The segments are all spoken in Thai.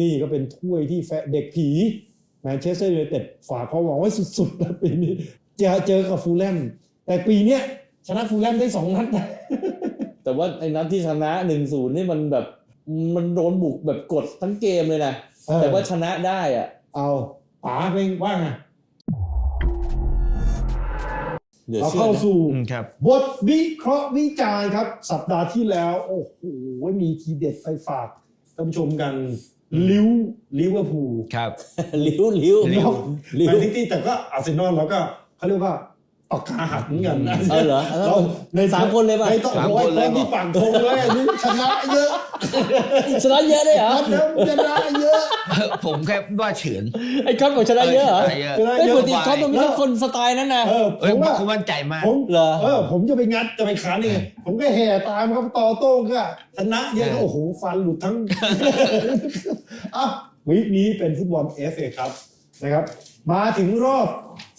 นี่ก็เป็นถ้วยที่แฟนเด็กผีแมนเชสเตอร์ยูไนเต็ดฝากความหวังไว้สุดๆนะปีนี้เจอเจอกับฟูลแลมแต่ปีเนี้ยชนะฟูลแลมได้สองนัดนะแต่ว่าไอ้นัดที่ชนะหนึ่งศูนย์นี่มันแบบมันโดนบุกแบบกดทั้งเกมเลยนะเออแต่ว่าชนะได้อะ เอาป๋าเป็นว่าไงเดี๋ยวเราเชื่อเข้านะสู่อืมครับบทวิเคราะห์วิจารณ์ครับ สัปดาห์ที่แล้ว โอ้โหมีทีเด็ดไปฝากท่านผู้ชมกัน ลิวลิเวอร์พูลครับ ลิ้วลิ้วลิ้วลิ้แมวนซิตี้แต่ก็อาร์เซนอลเราก็เขาเรียกว่า ปากกาหักเหมือนกันนะเออเหรอเราในสามคนเลยป่ะ ในต้องสามโอ้คยนเลยตอนที่ปักธงเลยอันนี้ชนะเยอะชนะเยอะเลยเหรอนัดแล้วชนะเยอะ ผมแค่ว่าเฉือนไอ้ครับบอกชนะเยอะเหรอชนะเยอะชนะไอ้เยปอะกติครับมันไม่ใช่คนสไตล์นั้นนะเออผเอ้ยมว่าผมมั่นใจมากผมเหรอเออผมจะไปงัดจะไปค้านนี่ไงผมก็แห่ตามครับต่อโต้งก็ชนะเยอะใช่โอ้โหฟันหลุดทั้งอะวีคนี้เป็นฟุตบอลเอฟเอครับ นะครับ มาถึงรอบ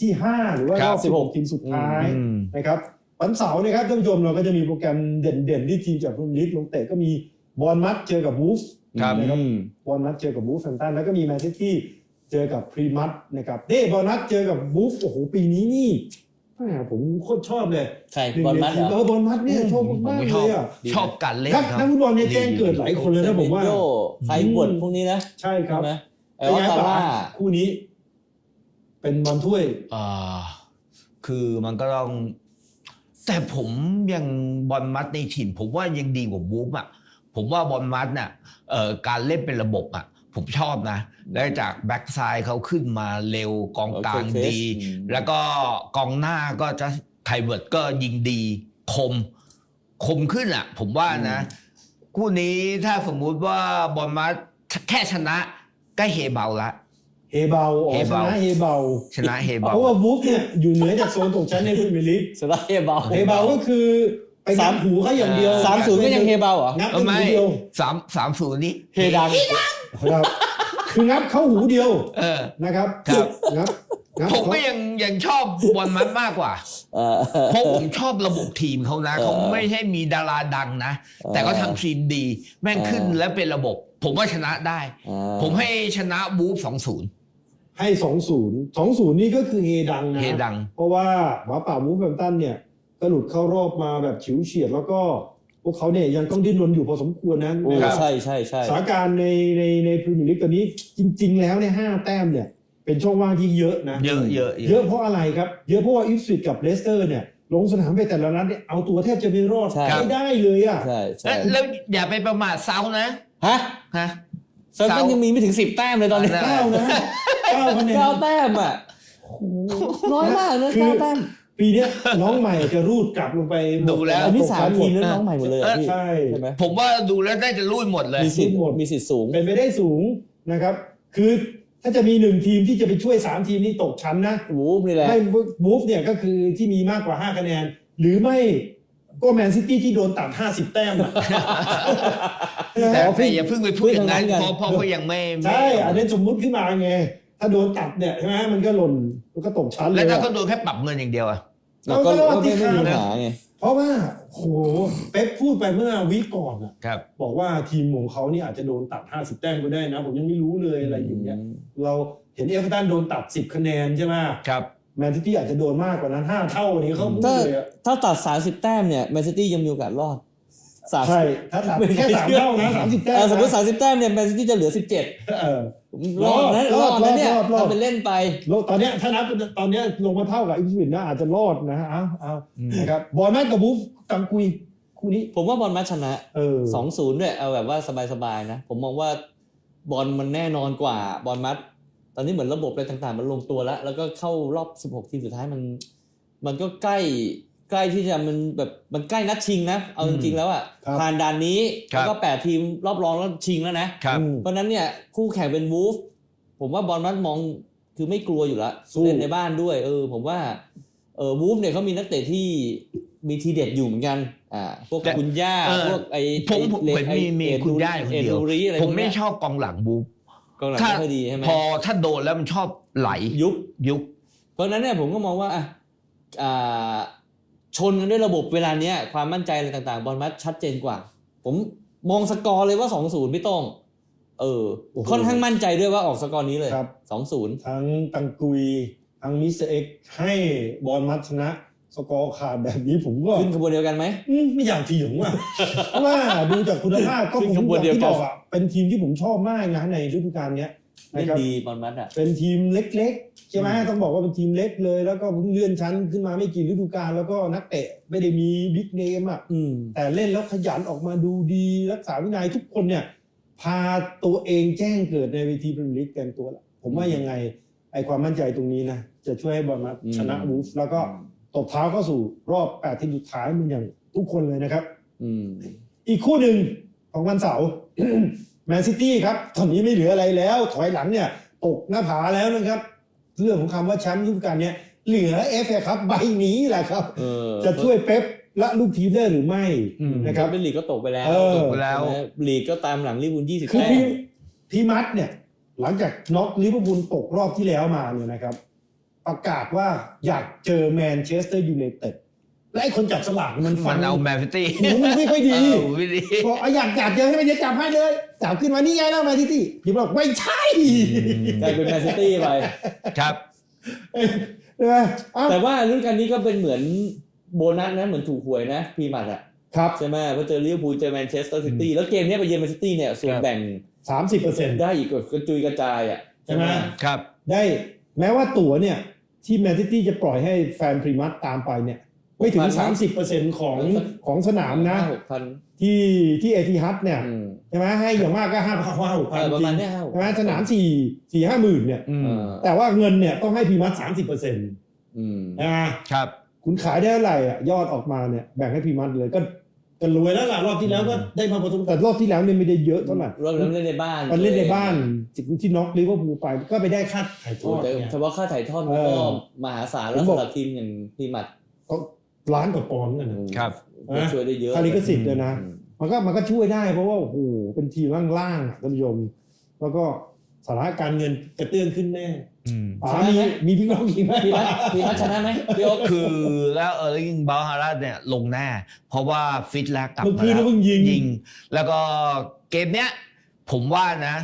ที่ 5 หรือว่ารอบ16 ทีมสุดท้ายอืม นะครับวันเสาร์นะครับท่านผู้ชมเราก็จะมีโปรแกรมเด่นๆ ที่ทีมจากพรีเมียร์ลีกลงเตะก็มีบอลมัดเจอกับวูฟครับ นะครับอืมบอลนัดเจอกับบูฟแฟนตันแล้วก็มีแมนเชสเตอร์เจอกับพรีมัตนะครับเด้บอลนัดเจอกับบูฟโอ้โหปีนี้นี่แหมผมโคตรชอบเลยใครบอลมัดเหรเอออบอลมัดเนี่ยชอบผมมากไม่ๆชเลอบยอะชอบการเล่นนักครับนักฟุตบอลเนี่ยแจ้งเกิดหลายคนเลยนะผมว่า เซเมนโยไคบดพวกนี้นะใช่ครับใช่ไหมไอ้เป็นออไงสตาป๋าร่าคู่นี้ เป็นบอลถ้วย อ่าคือมันก็ต้อง แต่ผมยังบอลมัดในถิ่น ผมว่ายังดีกว่าบูฟอะผมว่าบอลมัดน่ะเอ่อการเล่นเป็นระบบอะ ผมชอบนะ แล้วจากแบ็กซ้ายเขาขึ้นมาเร็วกองกลางโอเคดี อืม แล้วก็กองหน้าก็จะไคเวิร์ดก็ยิงดี คม คมขึ้นอะ ผมว่านะคู่นี้ถ้าสมมุติว่าบอลมัดแค่ชนะก็เฮเบาละ เฮเบาอ๋อเฮชเบานะเฮเบาชนะเฮเบาเพราะว่าบูฟเนี่ยอยู่เหนือจากโซนตกชั้นในพรีเมียร์ลีกชนะเฮเบาเฮเบาก็คือไปงับหูเขาอย่างเดียวสามศูนย์ก็ยังเฮเบาเหรองับเออหูไม่เดียวสามสามศูนย์นี่เฮดังครับคืองับเข้าหูเดียวเออนะครับครับงับงับผมเขาก็ยังยังชอบบอลมัดมากกว่าเออเพราะผมชอบระบบทีมเขานะเออเขาไม่ใช่มีดาราดังนะเออแต่เขาทำทีมดี แม่งเออขึ้นแล้วเป็นระบบ ผมว่าชนะได้อ่าผมให้ชนะบูฟสองศูนย์ ให้สองศูนย์สองศูนย์นี่ก็คือเฮดังนะ เฮดัง เพราะว่าหมาป่ามูฟแฟมตันเนี่ยก็หลุดเข้ารอบมาแบบฉิวเฉียด แล้วก็พวกเขาเนี่ยยังต้องดิ้นรนอยู่พอสมควรนะโอ้นะครับใช่ใช่ใช่สถานการณ์ในในในพรีเมียร์ลีกตอนนี้จริง ๆ แล้วเนี่ยห้าแต้มเนี่ย เป็นช่องว่างที่เยอะนะ เยอะเยอะเยอะเพราะอะไรครับ เยอะเพราะว่าอิฟสวิตกับเลสเตอร์เนี่ยลงสนามไปแต่ละนัดเนี่ยเอาตัวแทบจะไม่รอดใช่ไม่ได้เลยอะใช่ใช่แล้วแล้วอย่าไปประมาทเซานะฮะฮะเซอร์ตันยังมีไม่ถึงสิบแต้มเลยตอนนี้เอเก้านะ เก้าคะแนนเก้าแต้มอะโอ้โหน้อยมากนะคือเก้าแต้มปีเนี้ยน้องใหม่จะรูดกลับลงไปดูแล้ว อันนี้สามตกชั้ทีมหนั้นดน้องใหม่หมดเลยเหรอพี่ใช่ใช่ไหมผมว่าดูแล้วน่าจะรุ่ยหมดเลย มีสิทธิ์หมดมีสิทธิ์สูง เป็นไปได้สูงนะครับ คือถ้าจะมีหนึ่งทีมที่จะไปช่วยสามทีมนี้ตกชั้นนะวูฟนี่แหละไม่บูฟเนี่ยก็คือที่มีมากกว่า5คะแนน หรือไม่ก็แมนซิตี้ที่โดนตัด50แต้มอะแต่อ๋อพี่แต่อย่าเพิ่งไปพูดอย่างนั้นพูดอย่างนั้นกันเพราะเพราะเขายังไม่ไม่ใช่อันนี้สมมุติขึ้นมาไง ถ้าโดนตัดเนี่ยใช่ไหมมันก็หล่นมันก็ตกชั้นเลแล้วยถ้าอะ เขาโดนแค่ปรับเงินอย่างเดียวอะเราก็เราก็ก็ไม่ไม่มีที่ปัญข้างหาไง เพราะว่าโหเป๊ปพูดไปเมื่อวีคก่อนอะครับ บอกว่าทีมของเขานี่อาจจะโดนตัด 50 แต้มก็ได้นะ ผมยังไม่รู้เลยอะไรอย่างเงี้ยเราเห็นเอฟเวอร์ตันโดนตัด 10 คะแนนใช่ไหมครับ แมนซิตี้อาจจะโดนมากกว่านั้น 5 เท่านี้เขาพูดถ้าเลยอะถ้าตัดสามสิบแต้มเนี่ยแมนซิตี้ยังมีโอกาสรอดสามใช่ถ้าตัดแค่สามเท่านะสามสิบแต้มเออสมมตินะสามสิบแต้มเนี่ยแมนซิตี้จะเหลือสิบเจ็ดเออ รอดนะรรออดดนะเนี่ยรอดรอดทำเป็นเล่นไปโลกตอนเนี้ยถ้านับตอนเนี้ยลงมาเท่ากับอิฟวินนะอาจจะรอดนะเอาเอาอืมนะครับบอลแมนกับบูฟกังกุยคู่นี้ ผมว่าบอลมัดชนะเออสองศูนย์ด้วยเอาแบบว่าสบายๆนะ ผมมองว่าบอลมันแน่นอนกว่าบอลมัด ตอนนี้เหมือนระบบอะไรต่างๆ มันลงตัวแล้ว แล้วก็เข้ารอบ 16 ทีมสุดท้ายมัน มันก็ใกล้ ใกล้ที่จะมันแบบมันใกล้นัดชิงนะ เอาจริงๆแล้วอะครับผ่านด่านนี้ครับแล้วก็แปดทีมรอบรองแล้วชิงแล้วนะ ครับอืมเพราะฉะนั้นเนี่ยคู่แข่งเป็นวูฟผมว่าบอลมัดมองคือไม่กลัวอยู่แล้วสู้ เล่นในบ้านด้วย เออ ผมว่าเออวูฟเนี่ยเขามีนักเตะที่มีทีเด็ดอยู่เหมือนกัน อ่า พวกแต่คุณย่าเออพวกไอ้ผมไอ้ผมเลเห็นมีมีไอ้คุณย่าอยู่คนเดียวอ็ดูรีอะไรผมไม่พวกเนี้ยชอบกองหลังบูฟกองหลังถ้าไม่ค่อยดีใช่ไหมพอถ้าโดนแล้วมันชอบไหลยุบ ยุบ เพราะฉะนั้นเนี่ยผมก็มองว่าอะอ่า ชนกันด้วยระบบเวลาเนี้ยความมั่นใจอะไรต่างๆ บอลมัดชัดเจนกว่า ผมมองสกอร์เลยว่า 2-0พี่โต้งเออโอ้โหค่อนข้างมั่นใจด้วยว่าออกสกอร์นี้เลยครับสองศูนย์ทั้งตังกุย ทั้งมิสเตอร์เอ็กซ์ให้บอลมัดชนะ สกอร์ขาดแบบนี้ผมก็ขึ้นขบวนเดียวกันไหมอืมไม่อยากเถียงว่ะเพราะว่าดูจากคุณภาพก็ขึ้ผมนขบวนอย่างเดียวที่กันบอกอะเป็นทีมที่ผมชอบมากนะในฤดูกาลเนี้ย เล่นนะครับดีบอลมัดอะ เป็นทีมเล็กๆใช่ไหมอืมต้องบอกว่าเป็นทีมเล็กเลย แล้วก็เพิ่งเลื่อนชั้นขึ้นมาไม่กี่ฤดูกาลแล้วก็นักเตะไม่ได้มีบิ๊กเนมอะอืมแต่เล่นแล้วขยันออกมาดูดีรักษาวินัยทุกคนเนี่ย พาตัวเองแจ้งเกิดในเวทีพรีเมียร์ลีกเต็มตัวแล้วผมว่ายังไงไอความมั่นใจตรงนี้นะจะช่วยให้บอลมาอืมชนะวูฟแล้วก็ตบเท้าเข้าสู่รอบแปดทีมสุดท้ายมันอย่างทุกคนเลยนะครับ อืมอีกคู่หนึ่งของวันเสาร์แมนซิตี้ครับตอนนี้ไม่เหลืออะไรแล้ว ถอยหลังเนี่ยตกหน้าผาแล้วนะครับ เรื่องของคำว่าแชมป์ฤดูกาลเนี่ยเหลือเอฟเอครับใบนี้แหละครับเออจะช่วยเป๊ปและลูกทีมได้หรือไม่อืมนะนะคครัรับบเป็นลีกก็ตกไปแล้วเออตกไปแล้วใช่ไหมลีกก็ตามหลังลิเวอร์พูลยี่สิบคือแต้พี่มพี่มัดเนี่ย หลังจากน็อกลิเวอร์พูลตกรอบที่แล้วมาเนี่ยนะครับ ประกาศว่าอยากเจอแมนเชสเตอร์ยูไนเต็ด และไอ้คนจับสลากมันฟัมันนเอาแมนซิตี้หูไม่ค่อยดีเออไม่ดี บอกอะอยากอยากเจอให้มันจะจับให้เลยจับขึ้นมานี่ไงแล้วแมนซิตี้พี่บอกไม่ใช่กลายเป็นแมนซิตี้ไป ครับใช่ไหมอ้าวแต่ว่ารุ่นกันนี้ก็เป็นเหมือนโบนัสนะเหมือนถูกหวยนะพีมัดอะครับใช่ไหมเพราะเจอลิเวอร์พูลเจอแมนเชสเตอร์ซิตี้แล้วเกมเนี้ยไปเยือนแมนซิตี้เนี่ยส่วนครับ แบ่งสามสิบเปอร์เซ็นต์ ได้อีกกระจุยกระจายอะใช่ไหม ครับ ได้แม้ว่าตั๋วเนี่ย ที่แมนซิตี้จะปล่อยให้แฟนพรีมัสตามไปเนี่ย ไม่ถึง 30%ของของสนามนะหกพัน ที่ที่เอทีฮัทเนี่ยอืมใช่ไหมให้อย่างมากก็ห้าพันห้าหกเอพันอประมาณเนี้ยห้าหกใช่ไหมสนามสี่สี่ห้าหมื่นเนี่ย อืมเออแต่ว่าเงินเนี่ยต้องให้พรีมัสสามสิบเปอร์เซ็นต์อืมนะ ครับ คุณขายได้เท่าไหร่อะยอดออกมาเนี่ยแบ่งให้พรีมัสเลยก็ก็รวยแล้วล่ะรอบที่แล้วก็ได้มาประตูแต่รอบที่แล้วเนี่ยไม่ได้เยอะเท่าไหร่รอบนั้นเล่นในบ้านมันเล่นในบ้านที่ที่น็อกลิเวอร์พูลไปก็ไปได้ค่าถ่ายทโอ้อดแต่เนี่ย เฉพาะค่าถ่ายทอดมันเอก็อมหาศาลแล้วผมบอก สำหรับทีมอย่างพีมัดก็ ล้านกว่าปอนด์กันนะ ครับก็ช่วยได้เยอะค่าลิขสิทธิ์เลยนะ อืม มันก็มันก็ช่วยได้เพราะว่าโอ้โหเป็นทีมล่างๆอะท่านผู้ชมแล้วก็สถานการณ์เงินกระเตื้องขึ้นแน่อืม ป๋ามีมีพี่น้องอีกไหมพีมัดพีมัดชนะไหมพี่โอ๊คคือแล้วเออร์ลิงบาฮาร่าเนี่ยลงแน่เพราะว่าฟิตแล้วกลับเมื่อมาคืนแล้ก็วเพิ่งยิงยิง แล้วก็เกมเนี้ยผมว่านะ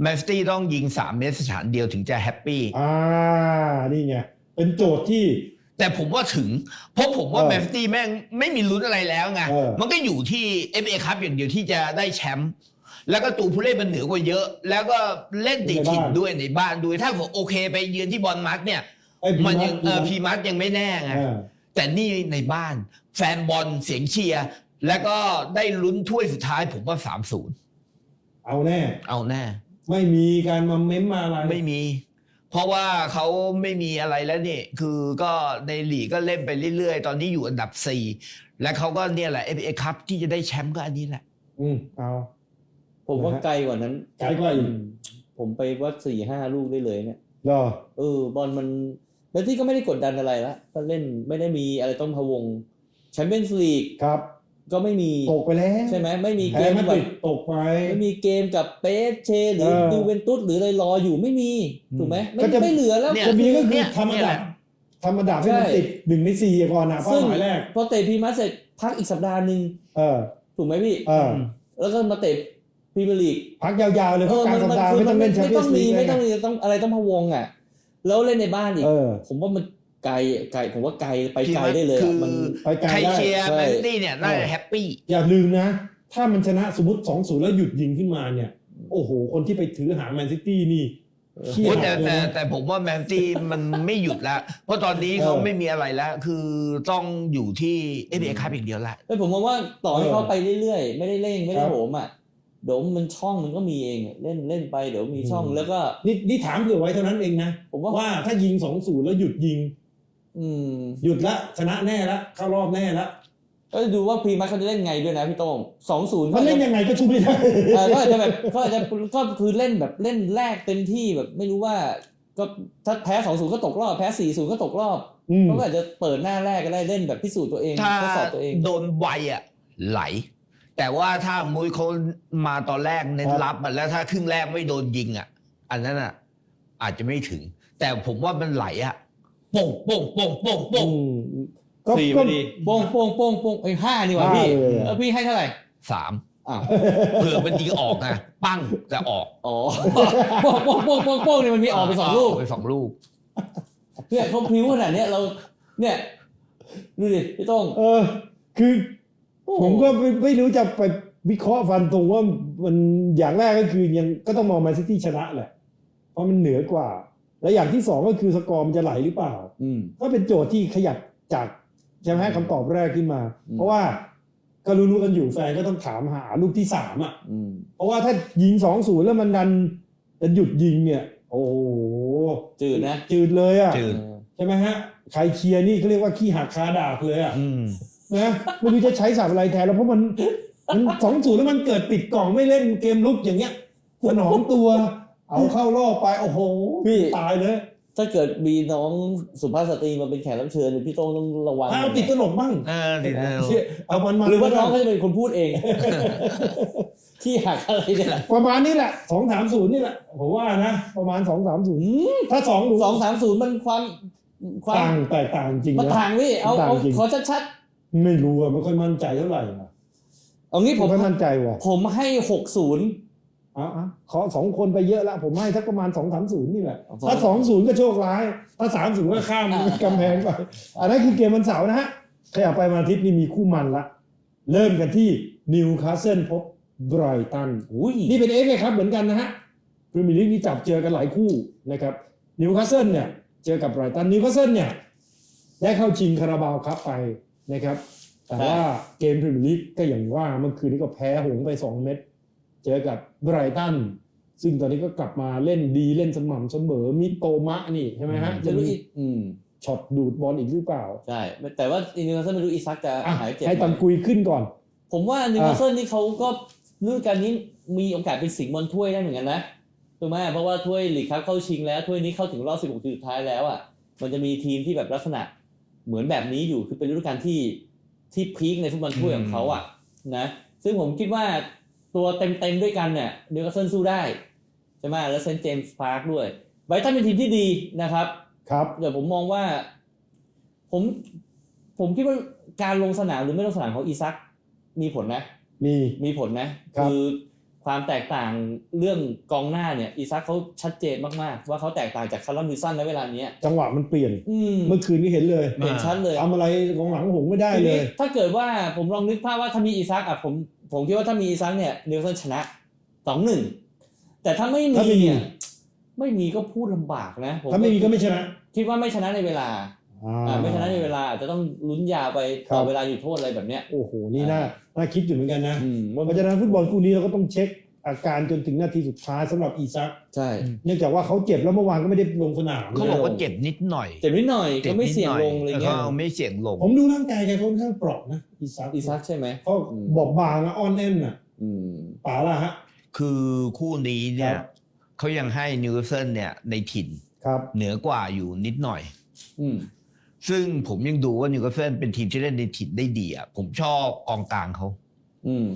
แมนซิตี้ต้องยิงสามเมตรสถานเดียวถึงจะแฮปปี้ อ่านี่ไงเป็นโจทย์ที่ แต่ผมว่าถึง เพราะผมว่าเออแมนซิตี้แม่งไม่มีลุ้นอะไรแล้วไง เออ มันก็อยู่ที่ FA คัพอย่างเดียวที่จะได้แชมป์ แล้วก็ตัวผู้เล่นมันเหนือกว่าเยอะ แล้วก็เล่นติดถิ่นด้วยในบ้านด้วย ถ้าผมโอเคไปเยือนที่บอลมัดเนี่ย ไอ้มันยังเออพีพีมัสยังไม่แน่ไงเออแต่นี่ในบ้าน แฟนบอลเสียงเชียร์ แล้วก็ได้ลุ้นถ้วยสุดท้ายผมว่าสามศูนย์เอาแน่ เอาแน่ ไม่มีการมาเม้มมาอะไร ไม่มี เพราะว่าเขาไม่มีอะไรแล้วนี่คือก็ในลีกก็เล่นไปเรื่อยๆ ตอนนี้อยู่อันดับสี่และเขาก็เนี่ยแหละเอฟเอคัพที่จะได้แชมป์ก็อันนี้แหละ อืมเอา ผมว่านะฮะไกลกว่านั้นไกลกว่าอีกมผมไปวัดสี่ห้าลูกได้เลยเนี่ยเหรอเออบอลมันแล้วที่ก็ไม่ได้กดดันอะไรละก็เล่นไม่ได้มีอะไรต้องพะวงแชมเปี้ยนส์ลีกครับ ก็ไม่มีตกไปแล้วใช่ไหมไม่มีแพ้เกมมาแบติบดตกไปไม่มีเกมกับเปสเช หรือเออยูเวนตุสหรืออะไรรออยู่ไม่มีถูกไหมไม่ก็จะไม่เหลือแล้วเนี่ยจะมีก็คืเนี่อยทำอันเนี่ยแหดับละทำอันดับให้มันใช่ติดหนึ่งในสี่ก่อนนะเป้าซึ่งหมายแรกพอเตะพรีมาเสร็จพักอีกสัปดาห์หนึ่งเออถูกไหมพี่เออแล้วก็มาเตะพรีเมียร์ลีกพักยาวๆเลยเพราะกลารสัปดาห์คืไม่ต้องเล่นแชมไม่เปี้ยต้นองส์ลีมีกไม่ต้องมีต้องอะไรต้องพะวงอะ แล้วเล่นในบ้านอีกเออผมว่ามัน ไกลไกลผมว่าไกลไปพีไกลมัสได้เลยคือะอมันไปไกลใครได้เชียร์ใช่แมนซิตี้เนี่ยน่าจะแฮปปี้อย่าลืมนะ ถ้ามันชนะสมมติสองศูนย์แล้วหยุดยิงขึ้นมาเนี่ย โอ้โห คนที่ไปถือหางแมนซิตี้นี่เครียโอ้ดแต่เลยแต่นะแต่ผมว่าแมนซิตี้มันไม่หยุดแล้วเพราะตอนนี้เขาเออไม่มีอะไรแล้ว คือต้องอยู่ที่เอฟเอคัพอย่างเดียวละแต่ผมมองว่าต่อให้เออเขาไปเรื่อยๆ ไม่ได้เร่งไม่ได้ครับโหมอะเดี๋ยวมันช่องมันก็มีเองอะเล่นเล่นไปเดี๋ยวมีช่องอืมแล้วก็นี่นี่ถามเผื่อไว้เท่านั้นเองนะผมว่าว่าถ้ายิงสองศูนย์แล้วหยุดยิง อืมหยุดละชนะแน่ละเข้ารอบแน่ละก็ดูว่าพรีมัสเขาจะเล่นไงด้วยนะพี่โต้งสองศูนย์มันเล่นยังไงก็ช่วยไม่ได้เออก็อาจจะแบบก็อาจจะก็คือเล่นแบบเล่นแรกเต็มที่แบบ ไม่รู้ว่าก็ถ้าแพ้สองศูนย์ก็ตกรอบแพ้สี่ศูนย์ก็ตกรอบอืมเขาก็อาจจะเปิดหน้าแรกก็ได้เล่นแบบพิสูจน์ตัวเองถ้าทดสอบตัวเองโดนไวอะไหล แต่ว่าถ้ามุ้ยเขามาตอนแรกเน้นครับรับอะแล้วถ้าครึ่งแรกไม่โดนยิงอะ อันนั้นอะอาจจะไม่ถึง แต่ผมว่ามันไหลอะ โป่งโป่งโป่งโป่งโป่งอืมก็สี่พก็ อดีโป้งโป้งโป้งโป้งไอ้ยห้านี่หว่าห้าพี่เลยอะ เออพี่ให้เท่าไหร่สามอ้าวเผื่อมันยิงออกไงปั้งแต่ออกอ๋อโป้งโป้งโป้งโป้งโป้งเนี่ยมันมีออกไปสองลูกไปสองลูก เนี่ยเขาพริ้วขนาดเนี้ยเรา เนี่ยดูดิพี่โต้องเออ คือโอ้โหผมก็ไม่ไม่รู้จะไปวิเคราะห์ฟันตรงว่ามันอย่างแรกก็คือยังก็ต้องมองแมนซิตี้ชนะแหละ เพราะมันเหนือกว่า และอย่างที่สองก็คือสกอร์มันจะไหลหรือเปล่าอืมก็เป็นโจทย์ที่ขยับจากใช่ไหมคำตอบแรกขึ้นมาอืมเพราะว่าก็รู้ๆกันอยู่แฟนก็ต้องถามหาลูกที่สามอะอืมเพราะว่าถ้ายิงสองศูนย์แล้วมันดันจะหยุดยิงเนี่ย โอ้โหจืดนะจืดเลยอะจืดใช่ไหมฮะใครเชียร์นี่เขาเรียกว่าขี้หักคาดาบเลยอะอืมนะไม่รู้จะใช้สับอะไรแทนแล้วเพราะมันมันสองศูนย์แล้วมันเกิดปิดกล่องไม่เล่นเกมลุกอย่างเงี้ยถนอมตัว เอาเข้ารอบไป โอ้โหพี่ ตายเลยถ้าเกิดมีน้องสุภาพสตรีมาเป็นแขกรับเชิญเนี่ยพี่โต้งต้องระวังเอาติดตลกบ้างเออดีนะเอามันมาหรือว่าน้องเขาจะเป็นคนพูดเอง ที่หักอะไรเนี่ย ประมาณนี้แหละสองสามศูนย์นี่แหละผมว่านะ ประมาณสองสามศูนย์ถ้าสองสองสามศูนย์มันความความต่างแตกต่างจริงมันนะ ต่างนี่เอาต่างเอาจริง ขอชัดไม่รู้อะไม่ค่อยมั่นใจเท่าไหร่อะๆเอางี้ผไม่มค่อยมั่นใจว่ะผมให้หกศูนย์เอะขอสองคนไปเยอะละผมให้สักประมาณสองสามศูนย์นี่แหละเอาสองถ้าสองศูนย์ก็โชคร้าย ถ้าสามศูนย์ก็ข้ามอ่ากำแพงไปอันนั้นคือเกมวันเสาร์นะฮะขยับไปวันอาทิตย์นี่มีคู่มันละ เริ่มกันที่นิวคาสเซิลพบไบรตันอุ้ยนี่เป็นเอฟเอครับเหมือนกันนะฮะพรีเมียร์ลีกนี่จับเจอกันหลายคู่นะครับนิวคาสเซิลเนี่ย เจอกับไบรตันนิวคาสเซิลเนี่ยได้เข้าชิงคาราบาวครับไปนะครับ แต่ว่าเกมพรีเมียร์ลีกก็อย่างว่าเมื่อคืนนี้ก็แพ้หงส์ไป2เม็ด เจอกับไบรตันซึ่งตอนนี้ก็กลับมาเล่นดีเล่นสม่ำเสมอมิโตมะนี่ใช่ไหมฮะไม่จะรู้มีอีกอืมช็อตดูดบอลอีกหรือเปล่า ใช่ แต่ว่าอินเนอร์เซนไม่รู้อีซักจะอะหายเจ็บให้ไหมตังกุยขึ้นก่อน ผมว่านิวคาสเซิลนี่เขาก็ฤดูกาลนี้มีโอกาสเป็นสิงห์บอลถ้วยได้เหมือนกันนะถูกไหมเพราะว่าถ้วยลีกครับเข้าชิงแล้วถ้วยนี้เข้าถึงรอบ 16ทีมสุดท้ายแล้วอะมันจะมีทีมที่แบบลักษณะเหมือนแบบนี้อยู่คือเป็นฤดูกาลที่ที่พีคในฟุตบอลถ้วยของเขาอะนะซึ่งผมคิดว่า ตัวเต็มๆด้วยกันเนี่ยนิวคาสเซิลสู้ได้ใช่ไหมแล้วเซนต์เจมส์พาร์คด้วยไบรตันเป็นทีมที่ดีนะครับครับเดี๋ยวผมมองว่า ผม ผมคิดว่าการลงสนามหรือไม่ลงสนามของอีซักมีผลนะ มีมีผลนะครับอความแตกต่างเรื่องกองหน้าเนี่ย อีซักเขาชัดเจนมากๆ ว่าเขาแตกต่างจากคาร์ลอนวิลสันในเวลาเนี้ยจังหวะมันเปลี่ยนอืมเมื่อคืนนี้เห็นเลยเห็นชัดเลยทำอะไรของหลังหงไม่ได้ทีเลนี้ยถ้าเกิดว่าผมลองนึกภาพว่าถ้ามีอีซักอะผม ผมคิดว่าถ้ามีอีซักเนี่ยนิวคาสเซิลชนะสองหนึ่งแต่ถ้าไม่มีถ้าไม่มี เนี่ยไม่มีก็พูดลำบากนะผถ้าไม่มีก็ไม่ชนะคิดว่าไม่ชนะในเวลาอ่าอ่าไม่ชนะในเวลาอาจจะต้องลุ้นยาวไปครับต่อเวลาอยู่โทษอะไรแบบเนี้ย โอ้โหนี่น่าน่าคิดอยู่เหมือนกันนะ อืมเพราะฉะนั้นฟุตบอลคู่นี้เราก็ต้องเช็ค อาการจนถึงนาทีสุดท้ายสำหรับอีซักใช่ เนื่องจากว่าเขาเจ็บแล้วเมื่อวานก็ไม่ได้ลงสนามเขาบอกว่าเจ็บนิดหน่อยเจ็บนิดหน่อยก็ไม่เสี่ยงลงอะไรแต่เงี้ยเขาไม่เสี่ยงลง ผมดูร่างกายแกค่อนข้างเปราะนะอีซักอีซักใช่ไหมเขาอืมบอบบางนะอ่อนแน่นน่ะอืมป่าละฮะ คือคู่นี้เนี่คยรับเขายังให้นิวคาสเซิลเนี่ยในถิ่นครับ เหนือกว่าอยู่นิดหน่อย อืมซึ่งผมยังดูว่านิวคาสเซิลเป็นทีมที่เล่นในถิ่นได้ดีอะผมชอบกองกลางเขาอืม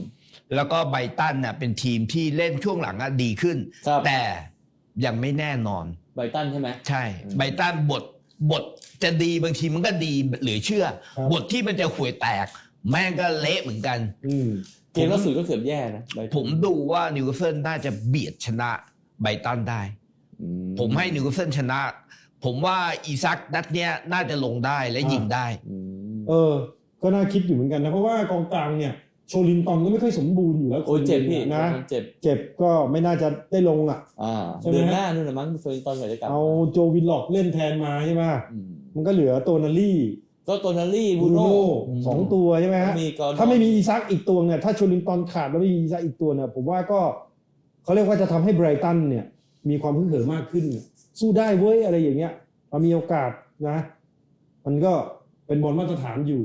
แล้วก็ไบรตันน่ะเป็นทีมที่เล่นช่วงหลังอะดีขึ้น ครับแต่ยังไม่แน่นอน ไบรตันใช่ไหม ใช่อืมไบรตันบทบทจะดีบางทีมันก็ดีเหลือเชื่อ ครับ บทที่มันจะห่วยแตก แม่งก็เละเหมือนกัน อืมเกมล่าสุดก็เกือบแย่นะไบรตันผมดูว่านิวคาสเซิลน่าจะเบียดชนะไบรตันได้ อืผมให้นิวคาสเซิลชนะ ผมว่าอีซักนัดเนี้ยน่าจะลงได้และยิงได้ อืม เออ ก็น่าคิดอยู่เหมือนกันนะ เพราะว่ากองกลางเนี่ย โชลินตองก็ไม่ค่อยสมบูรณ์อยู่แล้วโอ้ยเจ็บพี่นะเจ็บเจ็บก็ไม่น่าจะได้ลงอะอ่าใช่ไหมเดือนหน้านู่นนะมั้งโซลินตันเหมือนจะกลับเอาโจวินล็อกเล่นแทนมาใช่ไหมอืมมันก็เหลือโตนาลี่ก็โตนาลี่บูบูโน่โน่สองตัวใช่ไหมฮะมีกอร์ดอนถ้าไม่มีอีซักอีกตัวเนี่ยถ้าโชลินตอนขาดแล้วไม่มีอีซักอีกตัวเนี่ยผมว่าก็เขาเรียกว่าจะทำให้ไบรตันเนี่ย มีความพึ่งเหิมมากขึ้น สู้ได้เว้ยอะไรอย่างเงี้ยเรามีโอกาสนะ มันก็เป็นบอลมาตรฐานอยู่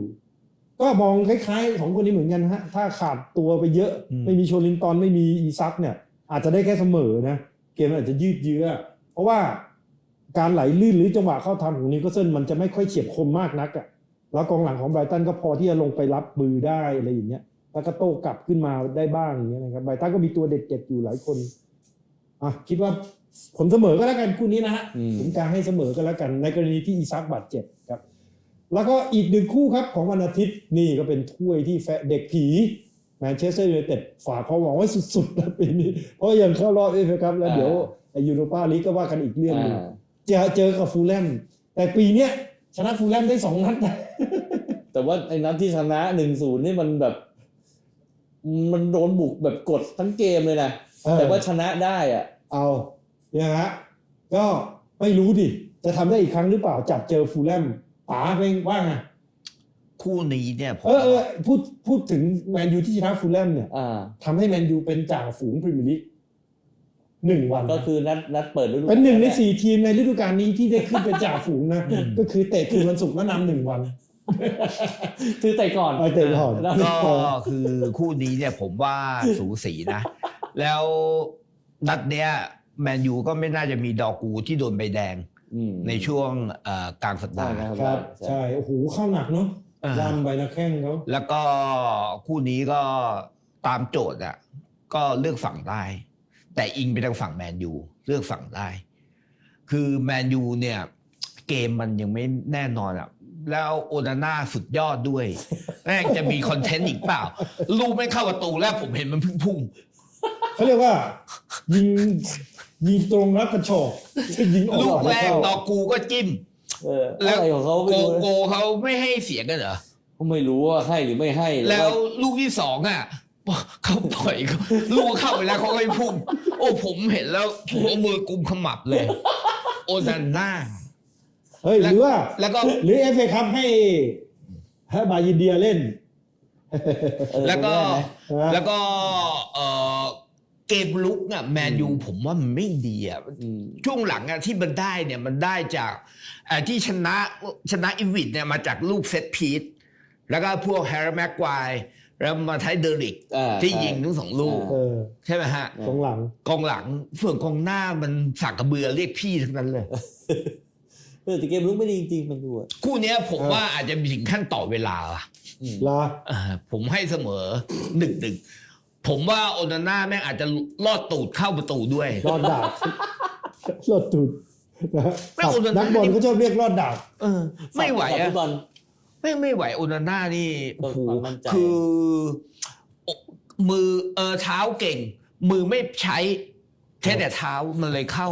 ก็มองคล้ายๆของคนนี้เหมือนกันฮะถ้าขาดตัวไปเยอะอืมไม่มีโชลินตอนไม่มีอีซักเนี่ย อาจจะได้แค่เสมอนะ เกมมันอาจจะยืดเยื้อ เพราะว่าการไหลลื่นหรือจังหวะเข้าทำของนิวคาสเซิลมันจะไม่ค่อยเฉียบคมมากนักอะแล้วกองหลังของไบรตันก็พอที่จะลงไปรับมือได้อะไรอย่างเงี้ยแล้วก็โต้กลับขึ้นมาได้บ้างอย่างเงี้ยนะครับไบรตันก็มีตัวเด็ดๆอยู่หลายคนอะคิดว่าผลเสมอก็แล้วกันคู่นี้นะฮะอืมผมกางให้เสมอกันแล้วกัน ในกรณีที่อีซักบาดเจ็บครับ แล้วก็อีกหนึ่งคู่ครับของวันอาทิตย์นี่ก็เป็นถ้วยที่แฟนเด็กผีแมนเชสเตอร์ยูไนเต็ดฝากความหวังไว้สุดๆนะปีนี้ เพราะยังเข้ารอบเอฟเอครับ แล้วเดี๋ยวยูโรปาลีกก็ว่ากันอีกเรื่องหนึงอ่าจะเจอกับฟูลแลมแต่ปีเนี้ยชนะฟูลแลมได้สองนัดนะแต่ว่าไอ้นัดที่ชนะหนึ่งศูนย์นี่มันแบบ มันโดนบุกแบบกดทั้งเกมเลยนะเออแต่ว่าชนะได้อะ เอาเนี่ยฮะก็ไม่รู้ดิจะทำได้อีกครั้งหรือเปล่าจับเจอฟูลแลม ป๋าเป็นว่าไงคู่นี้เนี่ยผมเออเออพูดพูดถึงแมนยูที่ชนะฟูลแลมเนี่ยอ่า ทำให้แมนยูเป็นจ่าฝูงพรีเมียร์ลีกหนึ่งวันนะก็คือนัดนัดเปิดฤดูกาลเป็นหนึ่งในสี่ทีมในฤดูกาลนี้ที่ได้ขึ้นเป็นจ่าฝูงนะ ก็คือเตะคืนวันศุกร์แล้วนำหนึ่งวัน คือเตะก่อนเออเตะก่อน แล้วก็คือคู่นี้เนี่ยผมว่าสูสีนะ แล้วนัดเนี้ยแมนยูก็ไม่น่าจะมีดอกูที่โดนใบแดงอืม ในช่วงเอ่อกลางสัปใช่ดาห์ครับครับใช่โอ้โหเข้าหนักเนาะอ่าลำไปนะแข้งเขาแล้วก็คู่นี้ก็ตามโจทย์อะก็เลือกฝั่งได้ แต่อิงไปทางฝั่งแมนยูเลือกฝั่งได้ คือแมนยูเนี่ย เกมมันยังไม่แน่นอนอะแล้วโอนาน่าสุดยอดด้วยแม่งจะมีคอนเทนต์อีกเปล่า ลูกไม่เข้าประตูแล้วผมเห็นมันเพิ่งพุ่งเขาเรียกว่ายิง ยิงตรงรับกระโชกยิงออกลูกไม่แรกเข้าดอกกูก็จิ้ม เออแล้วอะไรของเขาโกไม่รู้โกนะเขาไม่ให้เสียกันเหรอ เขาไม่รู้ว่าให้หรือไม่ให้แล้วลูกที่สองอะเขาปล่อยเขาลูกเข้าไปแล้วเขาก็ไม่พุ่ง โอ้ผมเห็นแล้วผมเอามือกุมขมับเลย โอนันน่า เฮ้ยหรือว่าแล้วก็ หรือเอฟเอคัพให้ให้บายินเดียเล่น เออแล้วก็ เป็นไปได้ไหมนะแล้วก็เออ เกมลุกอะแมนยูผมว่ามันไม่ดีอะอืมช่วงหลังอะที่มันได้เนี่ยมันได้จากเอ่อที่ชนะชนะอีวิดเนี่ยมาจากลูกเซตพีทแล้วก็พวกแฮร์รี่แม็กควายแล้วมาไทยเดริกอ่าที่ใช่ยิงทั้งสองลูกอ่าเออใช่ไหมฮะกองหลังกองหลังส่วนกองหน้ามันสักกระเบือเรียกพี่ทั้งนั้นเลยเออแต่เกมลุกไม่ดีจริงๆมันดูอะคู่เนี้ยผมเออว่าอาจจะมีถึงขั้นต่อเวลาว่ะอืมลาเออผมให้เสมอหนึ่งหนึ่ง ผมว่าโอนาน่าแม่งอาจจะลอดตูดเข้าประตูด้วย รอดดาบรอดตูดนะฮะไม่โอนาน่านักบอลเขาชอบเรียกรอดดาบ เออ ไม่ไหวฝั่งอะ ฟุตบอล ไม่ไม่ไหวโอนาน่านี่ต้โอ้องโหความมั่นใจ คือมือเออเท้าเก่ง มือไม่ใช้แค่แต่เท้ามันเลยเข้า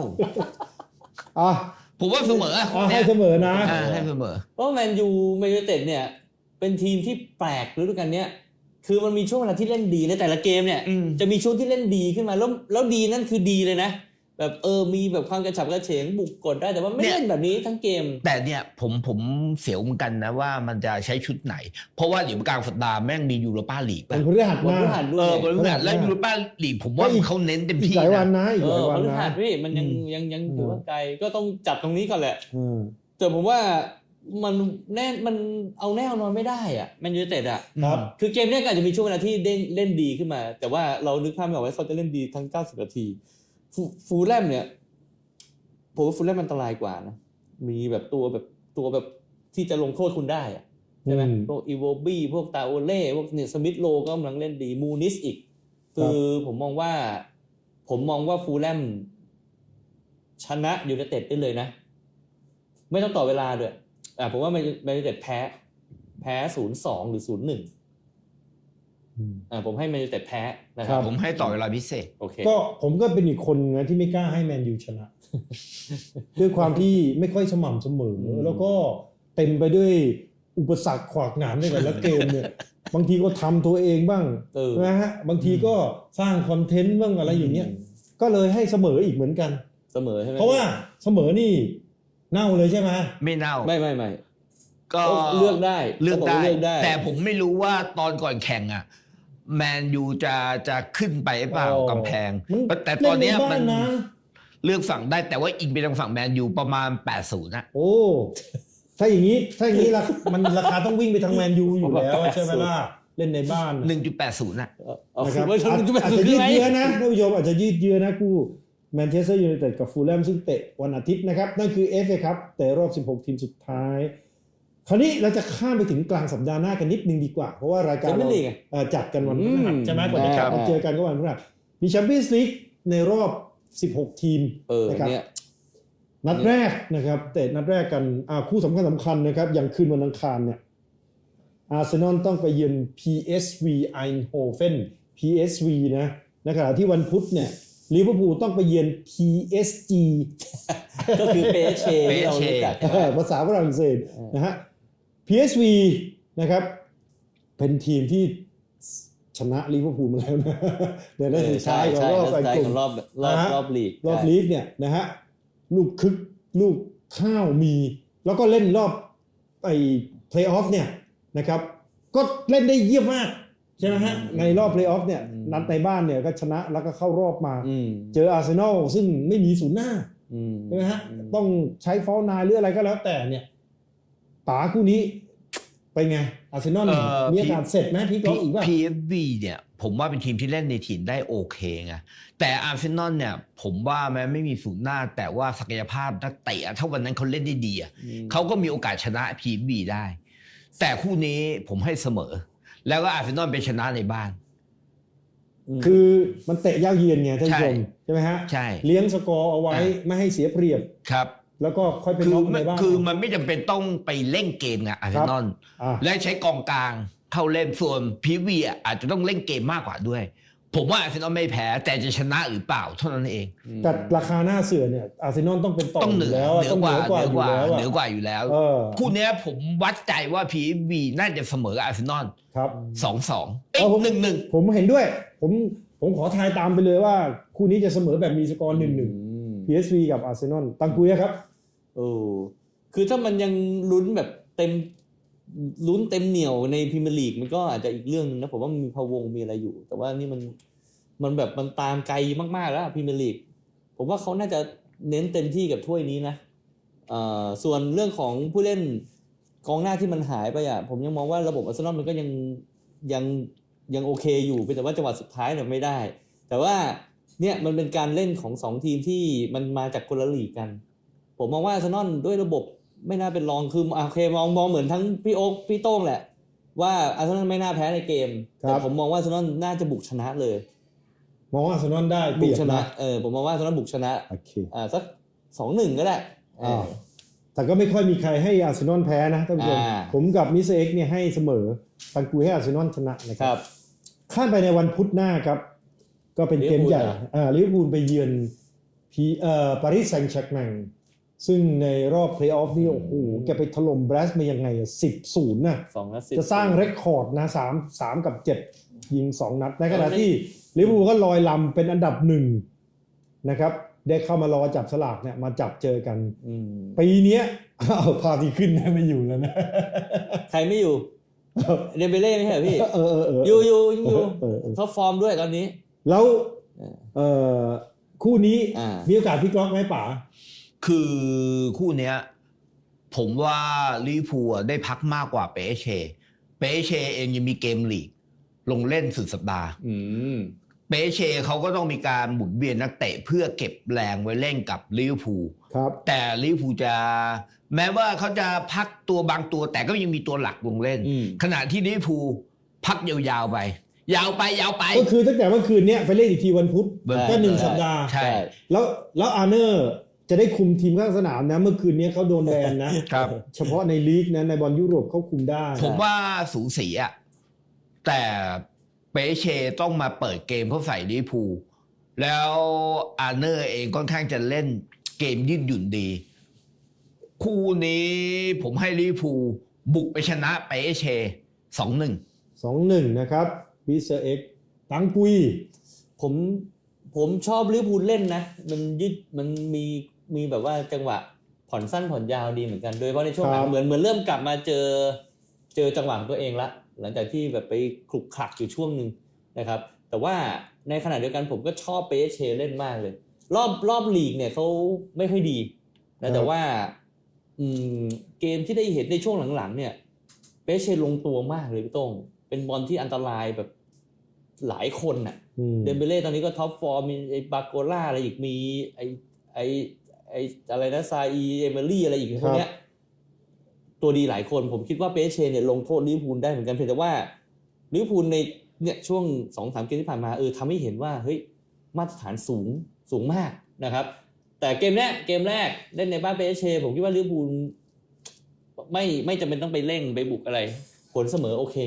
อะผมว่าเสมออะเนี่ให้ยเสมอนะ อ่าให้เสมอ เพราะแมนยูแมนยูเต็ดเนี่ย เป็นทีมที่แปลกฤดูกาลเนี้ย คือมันมีช่วงเวลาที่เล่นดีในแต่ละเกมเนี่ยอืมจะมีช่วงที่เล่นดีขึ้นมาแล้วแล้วดีนั่นคือดีเลยนะ แบบเออมีแบบความกระฉับกระเฉงบุกกดได้แต่ว่าไม่เล่นแบบนี้ทั้งเกม แต่เนี่ยผมผมเสียวเหมือนกันนะว่ามันจะใช้ชุดไหน เพราะว่าเดี๋ยวกลางสัปดาห์แม่งมียูโรปาลีกเป็นป่ะพฤหัสวันมาพฤหัสด้เอวยอบริษัทและยูโรปาลีกผมว่าก็อีกเขาเน้นเต็มอีกที่หลายวันนะนะอีกเอหลาอยวันพฤนะหัสพี่มันยังอืมยังยังอืมถือว่าไกลก็ต้องจับตรงนี้ก่อนแหละอืมแต่ผมว่า มันแน่มันเอาแน่เอานอนไม่ได้อะแมนยูเต็ดอะครับ คือเกมเนี้ยก็อาจจะมีช่วงเวลาที่เล่นเล่นดีขึ้นมา แต่ว่าเรานึกภาพไม่ออกว่าเขาจะเล่นดีทั้ง 90 นาที ฟูฟูลแลมเนี่ยผมว่าฟูลแลมมันอันตรายกว่านะมีแบบตัวแบบตัวแบบที่จะลงโทษคุณได้อะใช่ไหมอืม พวกอีโวบี้พวกตาโอเล่พวกเนี่ยสมิธโลก็กำลังเล่นดีมูนิสอีก คือผมมองว่า ผมมองว่าฟูลแลมชนะยูไนเต็ดได้เลยนะ ไม่ต้องต่อเวลาด้วย อ่าผมว่าแมนยูไนเต็ดแพ้ แพ้ศูนย์สองหรือศูนย์หนึ่งอืมอ่าผมให้แมนยูไนเต็ดแพ้นะคครัรับบผมให้ต่อเวลาพิเศษโอเคก็ผมก็เป็นอีกคนนะที่ไม่กล้าให้แมนยูชนะ ด้วยความที่ไม่ค่อยสม่ำเสมออืมแล้วก็เต็มไปด้วยอุปสรรคขวากหนามในแต่ละเกมเนี่ยบางทีก็ทำตัวเองบ้างเออนะฮะบางทีก็สร้างคอนเทนต์บ้างอะไรอย่างเงี้ยก็เลยให้เสมออีกเหมือนกัน เสมอใช่ไหมเพราะว่าเสมอนี่ เน่าเลยใช่ไหมไม่เน่า ไม่ไม่ไม่ก็เลือกได้เลือกได้ขาบเลือกได้ แต่ผมไม่รู้ว่าตอนก่อนแข่งอะ แมนยูจะจะขึ้นไปหรือเปล่าโอ้กำแพงมันแต่ตอนเนี้ยเล่ในบ้ามันนะเลือกฝั่งได้แต่ว่าอิงไปทางฝั่งแมนยูประมาณ 80นะโอ้ถ้าอย่างนี้ถ้าอย่างนี้ราคามันราคาต้องวิ่งไปทางแมนยูอยู่แล้วใช่ไหมล่ะเล่นในบ้าน 1.80นะเอาเอานะครับไม่อาจต้องจะไปอาจสุดจะยืที่ดไหมเยื้อนะท่านผู้ชมอาจจะยืดเยื้อนะคู่ แมนเชสเตอร์ยูไนเต็ดกับฟูลแลมซึ่งเตะวันอาทิตย์นะครับ นั่นคือเอฟเอครับแต่รอบ 16 ทีมสุดท้าย คราวนี้เราจะข้ามไปถึงกลางสัปดาห์หน้ากันนิดนึงดีกว่า เพราะว่ารายการแชมเปี้ยเรานลีกไงเอ่อจัดกันวันพฤหัสอืมใช่ไหมก่อนจะกลับอ่ามมาเจอกันก็วันพฤหัสมีแชมเปี้ยนส์ลีกในรอบ 16 ทีมเออนะครับเนี่ยนัดแรกนะครับเตะนัดแรกกันอ่าคู่สำคัญสำคัญนะครับ อย่างคืนวันอังคารเนี่ยอาร์เซนอลต้องไปเยือน PSV Eindhoven PSV นะในขณะที่วันพุธเนี่ย ลิเวอร์พูลต้องไปเยือน PSG ก็คือเปเชที่เรารู้จักเออภาษาฝรั่งเศสนะฮะ PSV นะครับเป็นทีมที่ชนะลิเวอร์พูลมาแล้วนะในนัดสุดท้ายของใช่รอบใช่แบ่งใช่กลุ่ขมองรอบรอบนะฮะรอบลีกรอบใช่ลีกเนี่ยนะฮะลูกคึกลูกข้าวมี แล้วก็เล่นรอบไอ้เพลย์ออฟเนี่ยนะครับ ก็เล่นได้เยี่ยมมาก ใช่ไหมฮะในรอบเพลย์ออฟเนี่ยนัดในบ้านเนี่ยก็ชนะแล้วก็เข้ารอบมาอืมเจออาร์เซนอลซึ่งไม่มีศูนย์หน้าอืมใช่ไหมฮะต้องใช้ฟอลนายหรืออะไรก็แล้วแต่เนี่ยป๋าคู่นี้ไปไง อาร์เซนอลเอ่อมีโอกาสเสร็จไหมพี่ก๊อกอีกว่า PSV เนี่ย ผมว่าเป็นทีมที่เล่นในถิ่นได้โอเคไงแต่อาร์เซนอลเนี่ย ผมว่าแม้ไม่มีศูนย์หน้า แต่ว่าศักยภาพนักเตะอะถ้าวันนั้นเขาเล่นได้ดีอะอืมเขาก็มีโอกาสชนะ PSV ได้ แต่คู่นี้ผมให้เสมอ แล้วก็อาร์เซนอลไปชนะในบ้านมคือมันเตะยาวเยียนไงท่านผู้ชมใช่ใช่ไหมฮะใช่ เลี้ยงสกอร์เอาไว้อ่าไม่ให้เสียเปรียบครับ แล้วก็ค่อยไปคือน็อกมัในนบ้าน คือมันไม่จำเป็นต้องไปเล่นเกมไงอาร์เซนอลอ่าและใช้กองกลางเข้าเล่นส่วนพีวีอาจจะต้องเล่นเกมมากกว่าด้วย ผมว่าอาร์เซนอลไม่แพ้ แต่จะชนะหรือเปล่าเท่านั้นเอง แต่ราคาหน้าเสือเนี่ย อาร์เซนอลต้องเป็นต่อต้องเหนือแล้วเหนือกว่าต้องเหนือกว่าอยู่แล้วเหนือกอะว่าอยู่แล้วเออคู่เนี้ยผมวัดใจว่าพีวีน่าจะเสมอกับอาร์เซนอลครับสองสองเอ้ยเอาผมหนึ่งหนึ่งผมเห็นด้วย ผมผมขอทายตามไปเลยว่า คู่นี้จะเสมอแบบมีสกอร์หนึ่งหนึ่งอืม PSV กับอาร์เซนอลตังกุยครับโอ้คือถ้ามันยังลุ้นแบบเต็ม ลุ้นเต็มเหนียวในพรีเมียร์ลีกมันก็อาจจะอีกเรื่องนึงนะผมว่ามันมีพะวงมีอะไรอยู่ แต่ว่านี่มันมันแบบมันตามไกลมากๆแล้วพรีเมียร์ลีกผมว่าเขาน่าจะเน้นเต็มที่กับถ้วยนี้นะเออส่วนเรื่องของผู้เล่นกองหน้าที่มันหายไปอะผมยังมองว่าระบบอาร์เซนอลมันก็ยังยังยังโอเคอยู่เพียงแต่ว่าจังหวะสุดท้ายเนี่ยไม่ได้ แต่ว่าเนี่ยมันเป็นการเล่นของสองทีมที่มันมาจากคนละลีกกัน ผมมองว่าอาร์เซนอลด้วยระบบ ไม่น่าเป็นรองคืออะโอเคมองมองเหมือนทั้งพี่โอ๊คพี่โต้งแหละ ว่าอาร์เซนอลไม่น่าแพ้ในเกมครับแต่ผมมองว่าอาร์เซนอลน่าจะบุกชนะเลย มองว่าอาร์เซนอลได้เปบุรีกยบชนะนะเออผมมองว่าอาร์เซนอลบุกชนะโอเคอ่าสักสองหนึ่งก็ได้เอออ่าแต่ก็ไม่ค่อยมีใครให้อาร์เซนอลแพ้นะท่านผู้ชมอ่าผมกับมิสเอ็กเนี่ยให้เสมอตังกุยให้อาร์เซนอลชนะนะคครัรับบข้ามไปในวันพุธหน้าครับ ก็เป็นเกมใหญ่ลิเวอร์พูลเหรออ่าลิเวอร์พูลไปเยือนพีเอ่อปารีสแซงต์แชร์กแมง ซึ่งในรอบเพลย์ออฟนี่โอ้โหแกไปถล่มบรัสมายังไงสิบศูนย์น่ะสองนัดสิบจะสร้างเรคคอร์ดนะสามสามกับเจ็ดยิงสองนัดในขณะที่ลิเวอร์พูลก็ลอยลำเป็นอันดับหนึ่งนะครับ ได้เข้ามารอจับสลากเนี่ยมาจับเจอกันอืมปีเนี้ยอ้าวพาที่ขึ้นได้ไม่อยู่แล้วนะ ใครไม่อยู่เดมเบเล่ไม่ใช่เหรอพี่เออเออเอออยู่อยู่ยังอยู่เออเออเขาฟอร์มด้วยตอนนี้ แล้วเออเอ่อคู่นี้อ่ามีโอกาสพลิกล็อกไหมป๋า คือคู่เนี้ยผมว่าลิเวอร์พูลอะได้พักมากกว่าเปเชเปเชเองยังมีเกมลีก ลงเล่นสุดสัปดาห์อืมเปเชเขาก็ต้องมีการหมุนเวียนนักเตะเพื่อเก็บแรงไว้เล่นกับลิเวอร์พูลครับแต่ลิเวอร์พูลจะ แม้ว่าเขาจะพักตัวบางตัว แต่ก็ยังมีตัวหลักลงเล่นอืมขณะที่ลิเวอร์พูลพักยาวๆไปยาวไปยาวไป ก็คือตั้งแต่เมื่อคืนเนี้ยไปเล่นอีกทีวันพุธเบิร์ก็หนึ่งใช่สัปดาห์ใช่แล้วแล้วอาร์เนอร์ จะได้คุมทีมข้างสนามนะ เมื่อคืนนี้เขาโดนแบนนะครับ เฉพาะในลีกนะในบอลยุโรปเขาคุมได้ ผมว่าสูสีอะแต่เปเชต้องมาเปิดเกมเขาใส่ลิเวอร์พูลแล้วอาร์เนอร์เองค่อนข้างจะเล่นเกมยืดหยุ่นดี คู่นี้ผมให้ลิเวอร์พูลบุกไปชนะเปเชสองหนึ่งสองหนึ่งนะครับวิเซอร์เอ็กตังกุยผมผมชอบลิเวอร์พูลเล่นนะ มันยืดมันมี มีแบบว่าจังหวะผ่อนสั้นผ่อนยาวดีเหมือนกัน โดยเฉพาะในช่วงหลังเหมือนเหมือนเริ่มกลับมาเจอ เจอจังหวะของตัวเองละ หลังจากที่แบบไปคลุกคลักอยู่ช่วงหนึ่งนะครับ แต่ว่าในขณะเดียวกันผมก็ชอบเปเชเล่นมากเลย รอบรอบลีกเนี่ยเขาไม่ค่อยดีนะแต่ว่าอืมเกมที่ได้เห็นในช่วงหลังๆ เนี่ยเปเชลงตัวมากเลยพี่โต้งเป็นบอลที่อันตรายแบบหลายคนน่ะอืมเดมเบเล่ตอนนี้ก็ท็อปฟอร์มมีไอ้บาโกล่าอะไรอีกมีไอ้ไอ้ ไอ้อะไรนะซาอีเอเมลี่อะไรอีกพวกเนี้ยตัวดีหลายคนผมคิดว่าเปเชเนี่ยลงโทษลิเวอร์พูลได้เหมือนกันเพียงแต่ว่าลิเวอร์พูลในเนี่ยช่วงสองสามเกมที่ผ่านมาเออทำให้เห็นว่าเฮ้ยมาตรฐานสูงสูงมากนะครับ แต่เกมเนี้ยเกมแรกเล่นในบ้านเปเชผมคิดว่าลิเวอร์พูลไม่ไม่จำเป็นต้องไปเร่งไปบุกอะไร ผลเสมอโอเค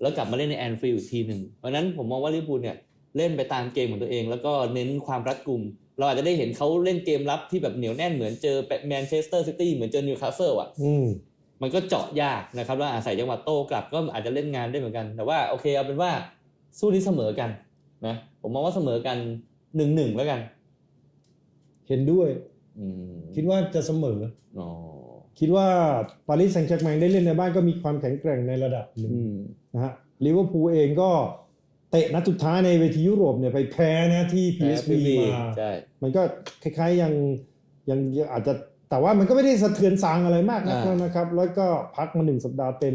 แล้วกลับมาเล่นในแอนฟิลด์อีกทีหนึ่งเพราะฉะนั้นผมมองว่าลิเวอร์พูลเนี่ยเล่นไปตามเกมของตัวเอง แล้วก็เน้นความรัดกุม เราอาจจะได้เห็นเขาเล่นเกมรับที่แบบเหนียวแน่นเหมือนเจอแมนเชสเตอร์ซิตี้เหมือนเจอนิวคาสเซิลอะอืมมันก็เจาะยากนะครับว่าอาศัยจังหวะโต้กลับก็อาจจะเล่นงานได้เหมือนกัน แต่ว่าโอเคเอาเป็นว่าสู้ที่เสมอกันนะผมมองว่าเสมอกันหนึ่งหนึ่งแล้วกัน เห็นด้วยอืมคิดว่าจะเสมออ๋อคิดว่าปารีสแซงต์แชร์กแมงได้เล่นในบ้านก็มีความแข็งแกร่งในระดับหนึ่งอืมนะฮะลิเวอร์พูลเองก็ เตะนัดสุดท้ายในเวทียุโรปเนี่ยไปแพ้นะที่ PSV มาใช่มันก็คล้ายๆยังยังยังอาจจะแต่ว่ามันก็ไม่ได้สะเทือนสางอะไรมากนะอ่านะครับ แล้วก็พักมาหนึ่งสัปดาห์เต็ม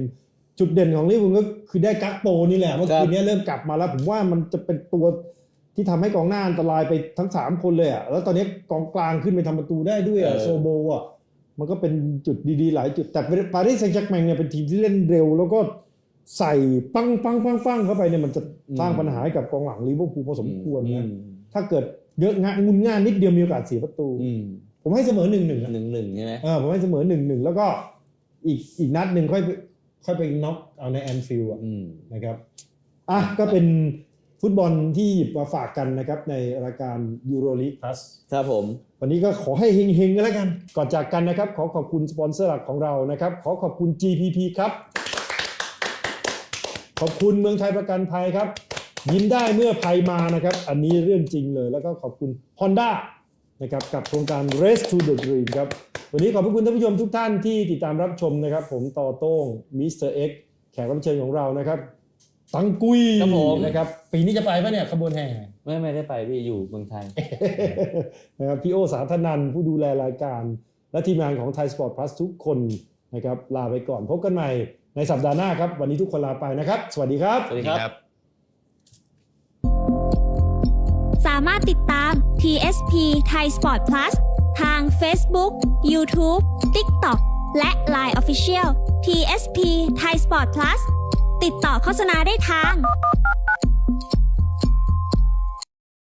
จุดเด่นของลิเวอร์พูลก็คือได้กักโปนี่แหละเมื่อครับคืนนี้เริ่มกลับมาแล้ว ผมว่ามันจะเป็นตัวที่ทำให้กองหน้าอันตรายไปทั้งสามคนเลยอะแล้วตอนนี้กองกลางขึ้นไปทำประตูได้ด้วยอะโซโบอะมันก็เป็นจุดดีๆ หลายจุดแต่ปารีสแซงต์แชร์กแมงเนี่ยเป็นทีมที่เล่นเร็ว แล้วก็ ใส่ปังปังปังปังเข้าไปเนี่ยมันจะสร้างปัญหาให้กับกองหลังลิเวอร์พูลพอสมควรนะอืมถ้าเกิดเยอะงานงุนง่านนิดเดียวมีโอกาสเสียประตูอืมผมให้เสมอหนึ่งหนึ่งหนึ่งหนึ่งใช่ไหมเออผมให้เสมอหนึ่งหนึ่งแล้วก็อีกอีกนัดหนึ่งค่อยไปค่อยไปน็อกเอาในแอนฟิลด์อืมนะครับอะก็เป็นฟุตบอลที่หยิบมาฝากกันนะครับ ในรายการ Euro League Plus ครับผม วันนี้ก็ขอให้เฮงๆกันแล้วกัน ก่อนจากกันนะครับ ขอขอบคุณสปอนเซอร์หลักของเรานะครับ ขอขอบคุณ GPP ครับ ขอบคุณเมืองไทยประกันภัยครับ ยิ้มได้เมื่อภัยมานะครับ อันนี้เรื่องจริงเลย แล้วก็ขอบคุณ Honda นะครับกับโครงการ Race to the Dream ครับ วันนี้ขอบพระคุณท่านผู้ชมทุกท่านที่ติดตามรับชมนะครับ ผมต่อโต้งมิสเตอร์เอ็กแขกรับเชิญของเรานะครับ ตังกุยครับผม นะครับ ปีนี้จะไปปะเนี่ยขบวนแห่ ไม่ไม่ได้ไปพี่อยู่เมืองไทย นะครับพี่โอสาธนันท์ผู้ดูแลรายการ และทีมงานของ Thai Sport Plus ทุกคนนะครับลาไปก่อนพบกันใหม่ ในสัปดาห์หน้าครับ วันนี้ทุกคนลาไปนะครับ สวัสดีครับ สวัสดีครับ สามารถติดตาม TSP Thai Sport Plus ทาง Facebook, YouTube, TikTok และ Line Official TSP Thai Sport Plus ติดต่อโฆษณาได้ทาง